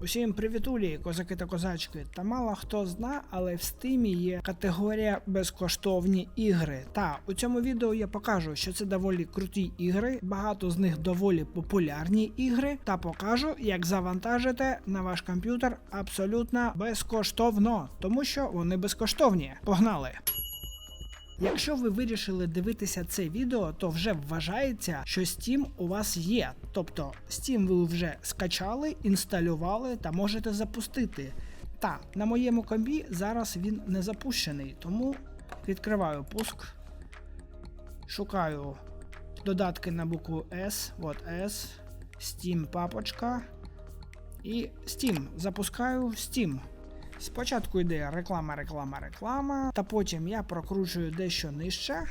Усім привітулі, козаки та козачки. Та мало хто зна, але в стимі є категорія безкоштовні ігри. Та у цьому відео я покажу, що це доволі круті ігри, багато з них доволі популярні ігри, та покажу, як завантажити на ваш комп'ютер абсолютно безкоштовно, тому що вони безкоштовні. Погнали! Якщо ви вирішили дивитися це відео, то вже вважається, що Steam у вас є. Тобто Steam ви вже скачали, інсталювали та можете запустити. Та на моєму комбі зараз він не запущений, тому відкриваю пуск, шукаю додатки на букву S, от S, Steam папочка і Steam. Запускаю Steam. Спочатку йде реклама, реклама, реклама, та потім я прокручую дещо нижче.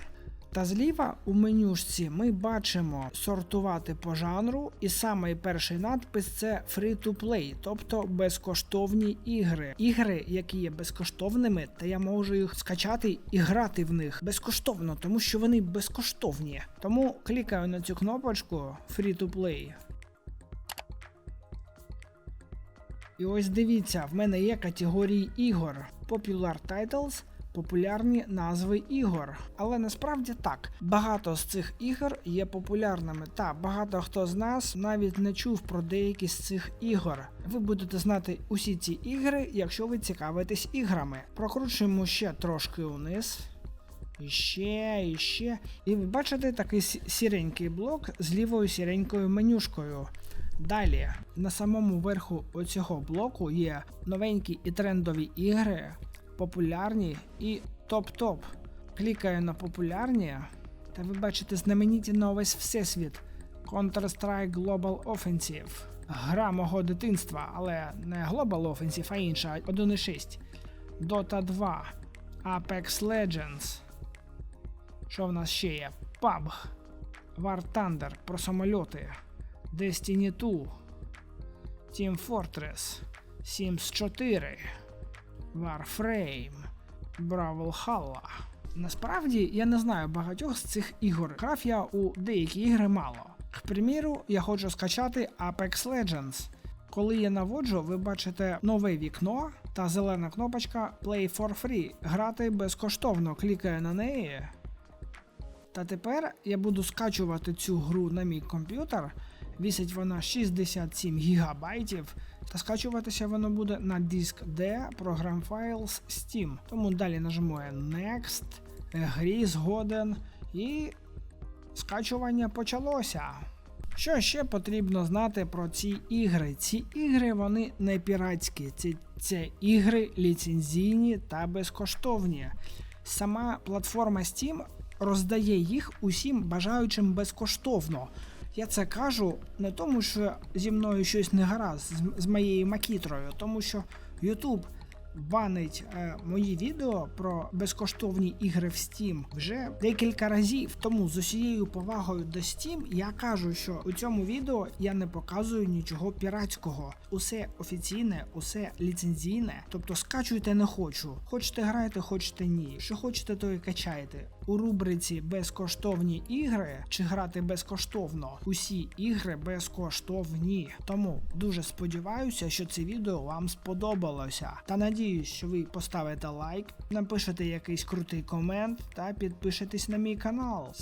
Та зліва у менюшці ми бачимо сортувати по жанру, і самий перший надпис це Free to Play, тобто безкоштовні ігри. Ігри, які є безкоштовними, та я можу їх скачати і грати в них безкоштовно, тому що вони безкоштовні. Тому клікаю на цю кнопочку Free to Play. І ось дивіться, в мене є категорії ігор. Popular Titles, популярні назви ігор. Але насправді так, багато з цих ігор є популярними. Та багато хто з нас навіть не чув про деякі з цих ігор. Ви будете знати усі ці ігри, якщо ви цікавитесь іграми. Прокручуємо ще трошки униз. І ще, і ще. І ви бачите такий сіренький блок з лівою сіренькою менюшкою. Далі, на самому верху оцього блоку є новенькі і трендові ігри, популярні і топ-топ. Клікаю на популярні, та ви бачите знамениті на увесь всесвіт Counter-Strike Global Offensive. Гра мого дитинства, але не Global Offensive, а інша 1.6. Dota 2, Apex Legends. Що в нас ще є? PUBG, War Thunder про самольоти. Destiny 2, Team Fortress, Sims 4, Warframe, Brawlhalla. Насправді я не знаю багатьох з цих ігор. Грав я у деякі ігри мало. К приміру, я хочу скачати Apex Legends. Коли я наводжу, ви бачите нове вікно та зелена кнопочка Play for Free. Грати безкоштовно. Клікаю на неї. Та тепер я буду скачувати цю гру на мій комп'ютер. Вісить вона 67 гігабайтів, та скачуватися воно буде на диск D Program Files Steam. Тому далі нажимаю Next, грі згоден і скачування почалося. Що ще потрібно знати про ці ігри? Ці ігри вони не піратські, це, це ігри ліцензійні та безкоштовні. Сама платформа Steam роздає їх усім бажаючим безкоштовно. Я це кажу не тому, що зі мною щось не гаразд з, з моєю макітрою, тому що YouTube банить е, мої відео про безкоштовні ігри в Steam вже декілька разів. Тому з усією повагою до Steam я кажу, що у цьому відео я не показую нічого піратського. Усе офіційне, усе ліцензійне. Тобто скачуйте не хочу. Хочете грайте, хочете ні. Що хочете, то і качайте. У рубриці безкоштовні ігри чи грати безкоштовно. Усі ігри безкоштовні. Тому дуже сподіваюся, що це відео вам сподобалося. Та надіюсь, що ви поставите лайк, напишете якийсь крутий комент та підпишетесь на мій канал.